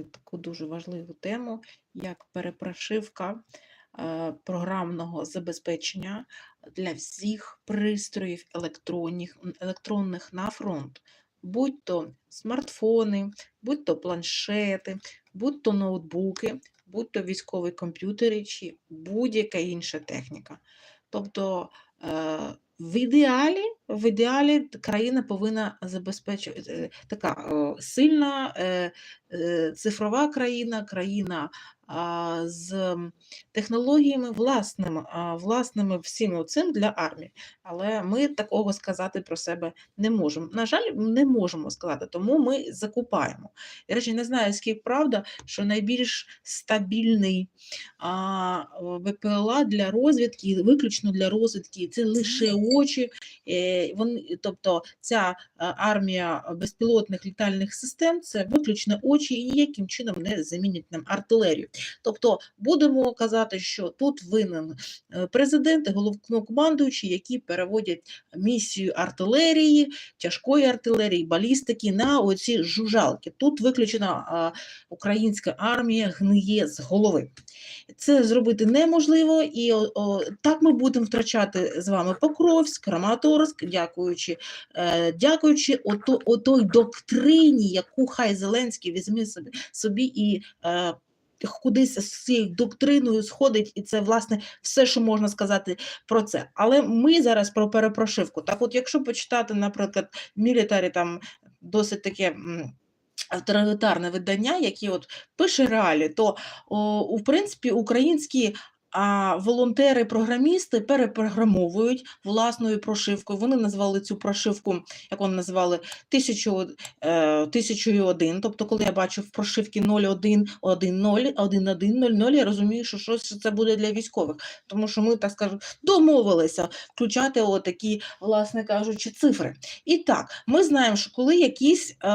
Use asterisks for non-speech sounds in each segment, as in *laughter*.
таку дуже важливу тему, як перепрошивка е, програмного забезпечення для всіх пристроїв електронних, електронних на фронт, будь то смартфони, будь то планшети, будь то ноутбуки, будь то військові комп'ютери чи будь-яка інша техніка. Тобто е, в ідеалі, в ідеалі країна повинна забезпечувати е, така о, сильна е, е, цифрова країна, країна з технологіями власними, власними всім цим для армії. Але ми такого сказати про себе не можемо. На жаль, не можемо сказати, тому ми закупаємо. Я речі, не знаю, скільки правда, що найбільш стабільний ВПЛА для розвідки, виключно для розвідки, це лише очі. Е, вони, тобто ця е, армія безпілотних літальних систем це виключно очі і ніяким чином не замінять нам артилерію. Тобто будемо казати, що тут винен е, президент і які переводять місію артилерії, тяжкої артилерії, балістики на оці жужалки. Тут виключена українська армія гниє з голови. Це зробити неможливо, і о, о, так ми будемо втрачати з вами Покровськ, Краматорськ, дякуючи, е, дякуючи ото, отой доктрині, яку хай Зеленський візьме собі, собі і. Е, Кудись з цією доктриною сходить, і це власне все, що можна сказати про це. Але ми зараз про перепрошивку. Так, от, якщо почитати, наприклад, мілітарі там досить таке. Авторитарне видання, яке от пише реалі, то о, в принципі українські а волонтери-програмісти перепрограмовують власною прошивкою. Вони назвали цю прошивку, як вони називали, тисячу, е, тисячою один. Тобто, коли я бачу в прошивці 01, 1.0, 1.1.00, я розумію, що щось це буде для військових. Тому що ми, так скажу, домовилися включати отакі, власне кажучи, цифри. І так, ми знаємо, що коли якісь е,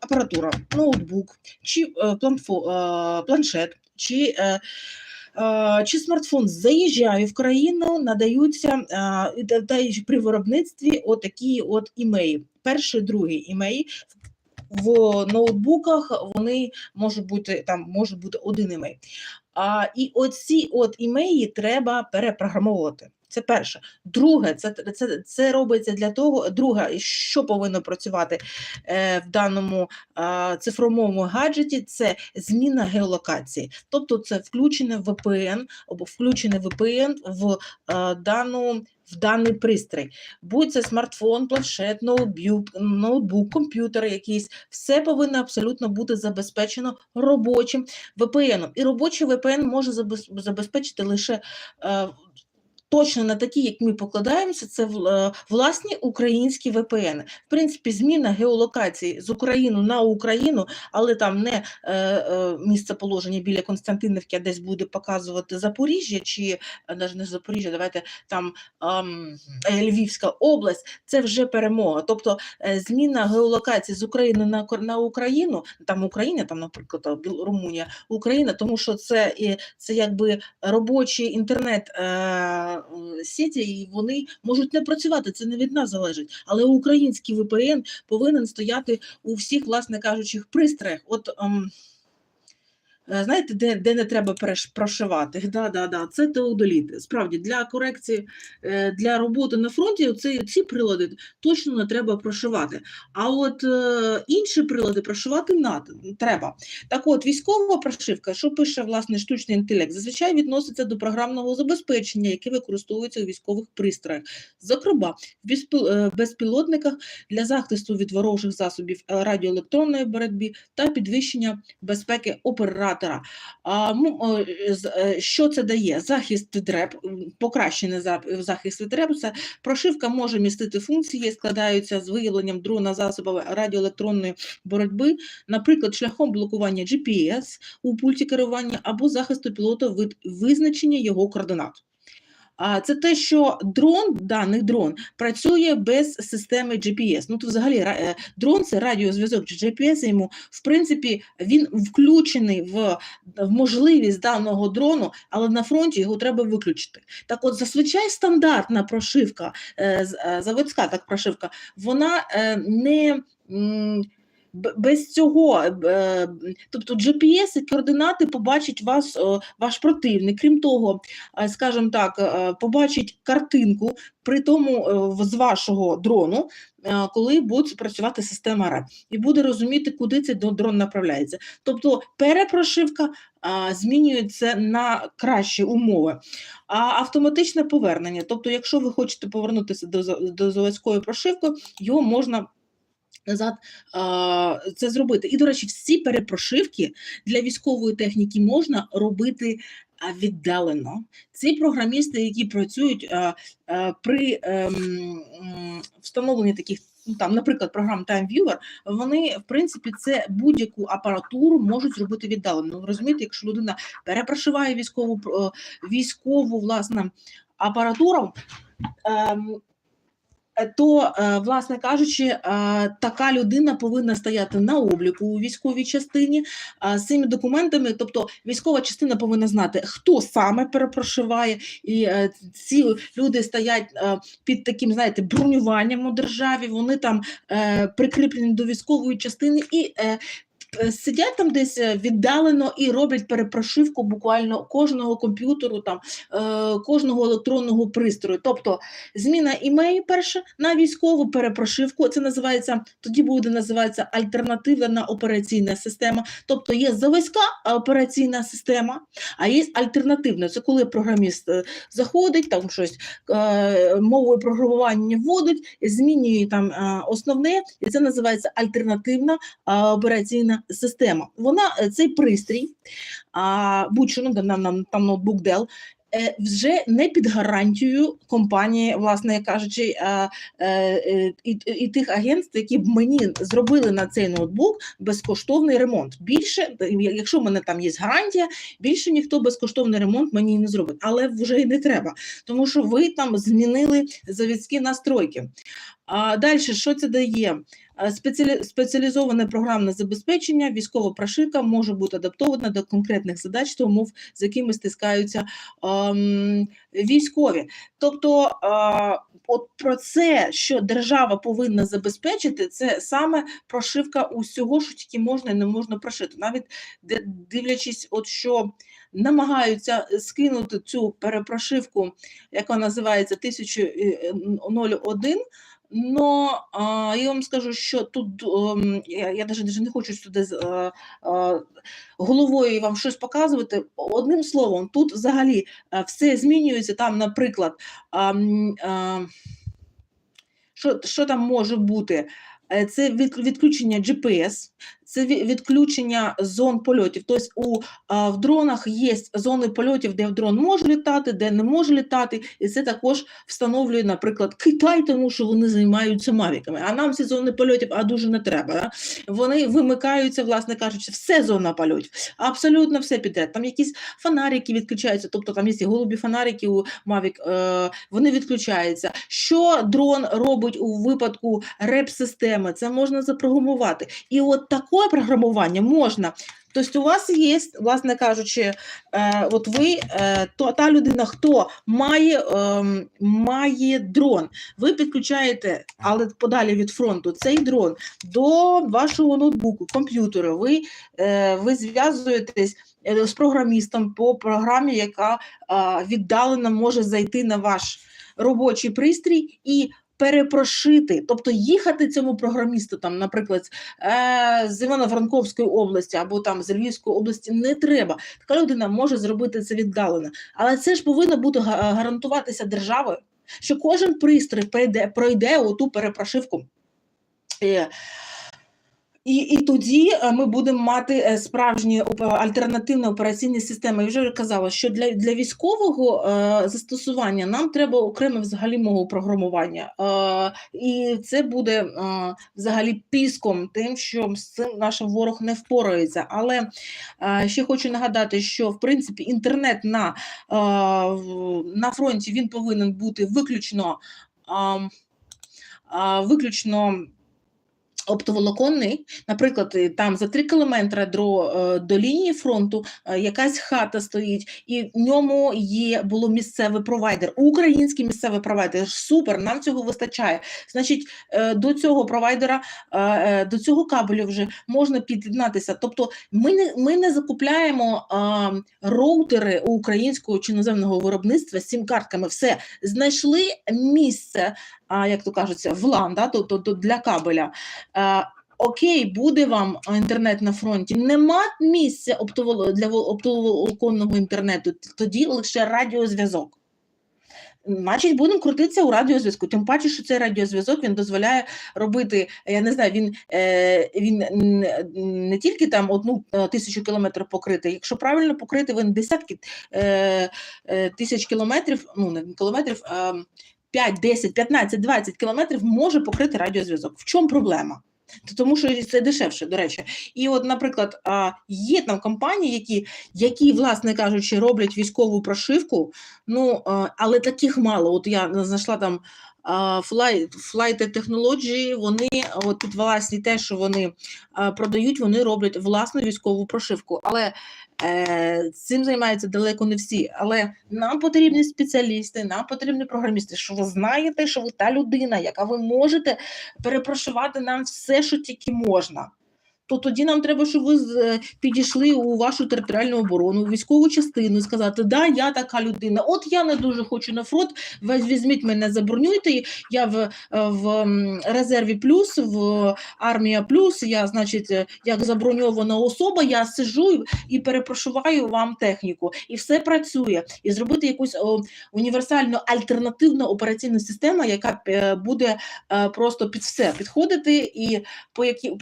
апаратура, ноутбук чи е, планфо, е, планшет, чи е, чи смартфон заїжджає в країну, надаються е, при виробництві отакі от імеї. Перший, другий імей. В ноутбуках вони можуть бути там може бути один імей. А, і оці от імеї треба перепрограмовувати. Це перше. Друге, це, це, це робиться для того. Друге, що повинно працювати е, в даному е, цифровому гаджеті, це зміна геолокації. Тобто це включене VPN або включене VPN в е, дану. В даний пристрій, будь це смартфон, планшет, ноутбук, ноутбук, комп'ютер якийсь, все повинно абсолютно бути забезпечено робочим VPN. І робочий VPN може забезпечити лише е, точно на такі, як ми покладаємося, це е, власні українські VPN. В принципі, зміна геолокації з України на Україну, але там не е, е, місцеположення біля Константинівки, а десь буде показувати Запоріжжя, чи е, навіть не Запоріжжя, давайте там е, Львівська область, це вже перемога. Тобто е, зміна геолокації з України на, на Україну, там Україна, там, наприклад, а, Румунія, Україна, тому що це, це якби робочий інтернет е, сіті, і вони можуть не працювати, це не від нас залежить. Але український VPN повинен стояти у всіх, власне кажучи, пристроях. От, ем, е, знаєте, де, де не треба прошивати? *laughs* Да, да, да, це теодоліти. Справді, для корекції, е, для роботи на фронті ці, ці прилади точно не треба прошивати. А от е, інші прилади прошивати треба. Так от, військова прошивка, що пише власне штучний інтелект, зазвичай відноситься до програмного забезпечення, яке використовується у військових пристроях. Зокрема, в е, безпілотниках для захисту від ворожих засобів е, радіоелектронної боротьби та підвищення безпеки оператора. А, ну, з- е, що це дає? Захист від реп, покращений за- захист від реп, це прошивка може містити функції, складаються з виявленням дрона засобами радіоелектронної боротьби, наприклад, шляхом блокування GPS у пульті керування або захисту пілота від визначення його координат. Це те, що дрон, даний дрон, працює без системи GPS. Ну, то взагалі е, дрон це радіозв'язок чи GPS йому, в принципі, він включений в, в можливість даного дрону, але на фронті його треба виключити. Так от, зазвичай стандартна прошивка, е, е, заводська так прошивка, вона не. Без цього, е, тобто GPS і координати побачить вас, е, ваш противник. Крім того, е, скажімо так, побачить картинку при тому з вашого дрону, коли буде працювати система РЕП, і буде розуміти, куди цей дрон направляється. Тобто перепрошивка змінюється на кращі умови. А автоматичне повернення, тобто, якщо ви хочете повернутися до, до заводської прошивки, його можна назад а, це зробити. І, до речі, всі перепрошивки для військової техніки можна робити віддалено. Ці програмісти, які працюють а, а, при ем, м, встановленні таких. ну, Там, наприклад, програм TimeViewer, вони, в принципі, це будь-яку апаратуру можуть зробити віддалено. Розумієте, якщо людина перепрошиває військову е, військову власне апаратуру, ем, то, е, власне кажучи, е, така людина повинна стояти на обліку у військовій частині е, з цими документами. Тобто, військова частина повинна знати, хто саме перепрошиває, і ці люди стоять під таким, знаєте, бронюванням у державі. Вони там прикріплені до військової частини і. Е, Сидять там десь е, віддалено і роблять перепрошивку буквально кожного комп'ютеру, там е, кожного електронного пристрою. Тобто зміна імеї перша на військову перепрошивку. Це називається тоді буде називатися альтернативна операційна система. Тобто є заводська операційна система, а є альтернативна. Це коли програміст заходить, там щось мовою програмування вводить, змінює там основне, і це називається альтернативна операційна система. Вона е, цей пристрій, а, будь-що ну, нам там ноутбук Dell, е, вже не під гарантією компанії, власне кажучи, е, і, і тих агентств, які б мені зробили на цей ноутбук безкоштовний ремонт. Більше, якщо в мене там є гарантія, більше ніхто безкоштовний ремонт мені не зробить. Але вже й не треба, тому що ви там змінили заводські настройки. А далі, що це дає? Е, Спеціалі... Спеціалізоване програмне забезпечення, військова прошивка може бути адаптована до конкретних задач та умов, з якими стискаються ем, військові. Тобто, е, от про це, що держава повинна забезпечити, це саме прошивка усього, що тільки можна і не можна прошити. Навіть дивлячись, от що намагаються скинути цю перепрошивку, яка називається 1001, Но а, я вам скажу, що тут ем, я, я не хочу сюди е, е, головою вам щось показувати. Одним словом, тут взагалі е, все змінюється. Там, наприклад, ам, е, що, що там може бути? Е, Це від, відключення GPS, це ві- відключення зон польотів. Тобто у в дронах є зони польотів, де дрон може літати, де не може літати, і це також встановлює, наприклад, Китай, тому що вони займаються мавіками. А нам ці зони польотів а дуже не треба. Да? Вони вимикаються, власне кажучи, все зона польотів, абсолютно все підряд. Там якісь фонарики відключаються, тобто там є голубі фонарики у Mavic, е, вони відключаються. Що дрон робить у випадку реп-системи? Це можна запрограмувати. І от таке програмування можна. Тобто у вас є, власне кажучи, е, от ви, е, то, та людина, хто має, ем, має дрон, ви підключаєте, але подалі від фронту, цей дрон до вашого ноутбуку, комп'ютера. Ви, е, ви зв'язуєтесь е, з програмістом по програмі, яка а, віддалено може зайти на ваш робочий пристрій і перепрошити, тобто їхати цьому програмісту, там, наприклад, е, з Івано-Франковської області або там з Львівської області не треба. Така людина може зробити це віддалено. Але це ж повинно бути гарантуватися державою, що кожен пристрій пройде, пройде оту перепрошивку. Е, І, і тоді е, ми будемо мати е, справжні альтернативні операційні системи. Я вже казала, що для, для військового е, застосування нам треба окреме взагалі мову програмування. Е, і це буде е, взагалі піском тим, що з цим наш ворог не впорається. Але е, ще хочу нагадати, що в принципі інтернет на, е, на фронті він повинен бути виключно. а, виключно Оптоволоконний, наприклад, е, там за 3 кілометри до, е, до лінії фронту е, якась хата стоїть, і в ньому є було місцевий провайдер, український місцевий провайдер. Супер, нам цього вистачає. Значить, до цього провайдера, до цього кабелю вже можна під'єднатися. Тобто, ми не ми не закупляємо роутери українського чи іноземного виробництва з сім-картками. Все знайшли місце, а, як то кажеться, влан, да, тобто для кабеля. Е, Окей, буде вам інтернет на фронті. Нема місця для во- оптоволоконного інтернету, тоді лише радіозв'язок. Значить, будемо крутитися у радіозв'язку. Тим паче, що цей радіозв'язок він дозволяє робити, я не знаю, він, е, він не тільки там одну е, тисячу кілометрів покрити. Якщо правильно покрити, він десятки тисяч кілометрів, ну не кілометрів, а 5, 10, 15, 20 кілометрів може покрити радіозв'язок. В чому проблема? Тому що це дешевше, до речі. І от, наприклад, є там компанії, які, які, власне кажучи, роблять військову прошивку, ну, але таких мало. От я знайшла там Flight, Flight вони от під власні те, що вони продають, вони роблять власну військову прошивку. Але е, цим займаються далеко не всі. Але нам потрібні спеціалісти, нам потрібні програмісти, що ви знаєте, що ви та людина, яка ви можете перепрошувати нам все, що тільки можна. То тоді нам треба, щоб ви е, підійшли у вашу територіальну оборону, у військову частину і сказати, да, я така людина. От я не дуже хочу на фронт, візьміть мене, забронюйте. Я в, е, в резерві плюс, в армія плюс. Я, значить, е, як заброньована особа, я сижу і- перепрошуваю вам техніку. І все працює. І зробити якусь універсальну альтернативну операційну систему, яка буде просто під все підходити, і по які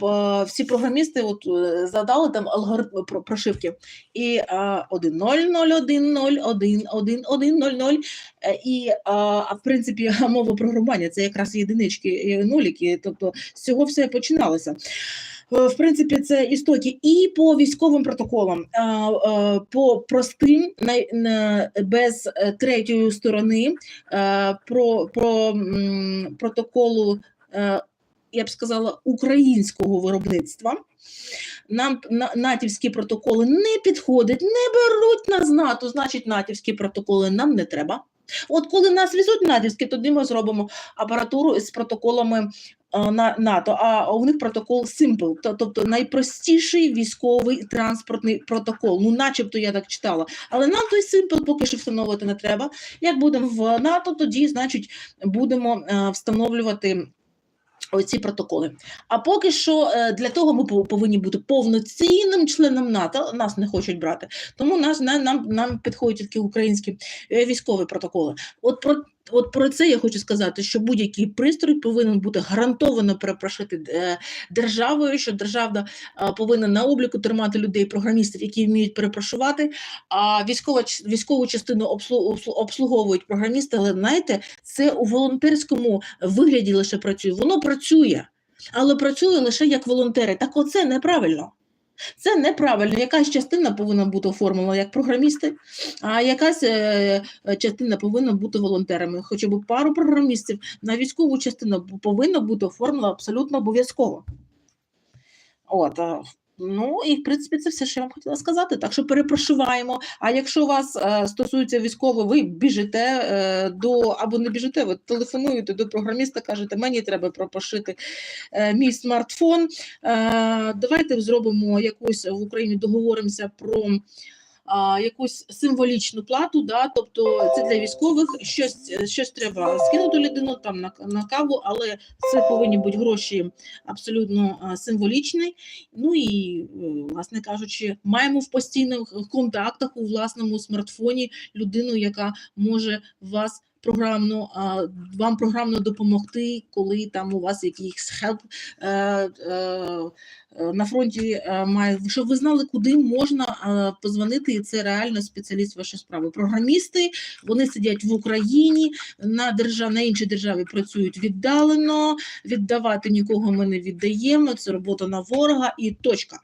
всі програмісти от е, задали там алгоритми про прошивки. І е, 1.0.0.1.0.1.1.0.0 е, і е, а в принципі *laughs* мова програмування це якраз єдинички і нуліки. Тобто з цього все починалося. Е, В принципі, це істоки і по військовим протоколам, е, е, по простим, без е, третьої сторони, е, про, про протоколу, е, я б сказала, українського виробництва. Нам натівські протоколи не підходять, не беруть нас НАТО, значить, натівські протоколи нам не треба. От коли нас везуть натівські, тоді ми зробимо апаратуру з протоколами е, на НАТО, а у них протокол Simple, тобто найпростіший військовий транспортний протокол. Ну, начебто я так читала. Але нам той Simple поки що встановити не треба. Як будемо в НАТО, тоді, значить, будемо е, встановлювати. Оці протоколи. А поки що е, для того ми повинні бути повноцінним членом НАТО. Нас не хочуть брати. Тому нас на- нам, нам підходять тільки українські е, військові протоколи. От про от про це я хочу сказати, що будь-який пристрій повинен бути гарантовано перепрошити е, державою, що держава е, повинна на обліку тримати людей, програмістів, які вміють перепрошувати. А військова військову частину обслу- обслу- обслуговують програмісти, але знаєте, це у волонтерському вигляді лише працює. Воно працює, але працює лише як волонтери. Так оце неправильно. Це неправильно. Якась частина повинна бути оформлена як програмісти, а якась е, частина повинна бути волонтерами. Хоча б пару програмістів на військову частину повинна бути оформлена абсолютно обов'язково. От, ну і в принципі це все, що я вам хотіла сказати. Так що перепрошуваємо. А якщо вас е, стосується військово, ви біжите е, до або не біжите, ви телефонуєте до програміста, кажете, мені треба пропошити е, мій смартфон. Е, давайте зробимо якусь в Україні, договоримося про. Якусь символічну плату, да, тобто це для військових щось, щось треба скинути людину там на, на каву, але це повинні бути гроші абсолютно символічні. Ну і, е, власне кажучи, маємо в постійних контактах у власному смартфоні людину, яка може вас програмно а, вам програмно допомогти, коли там у вас якийсь хелп е, е, е, на фронті е, має, щоб ви знали, куди можна е, позвонити, і це реально спеціаліст вашої справи. Програмісти вони сидять в Україні на держав, на іншій державі працюють віддалено, віддавати нікого ми не віддаємо. Це робота на ворога і точка.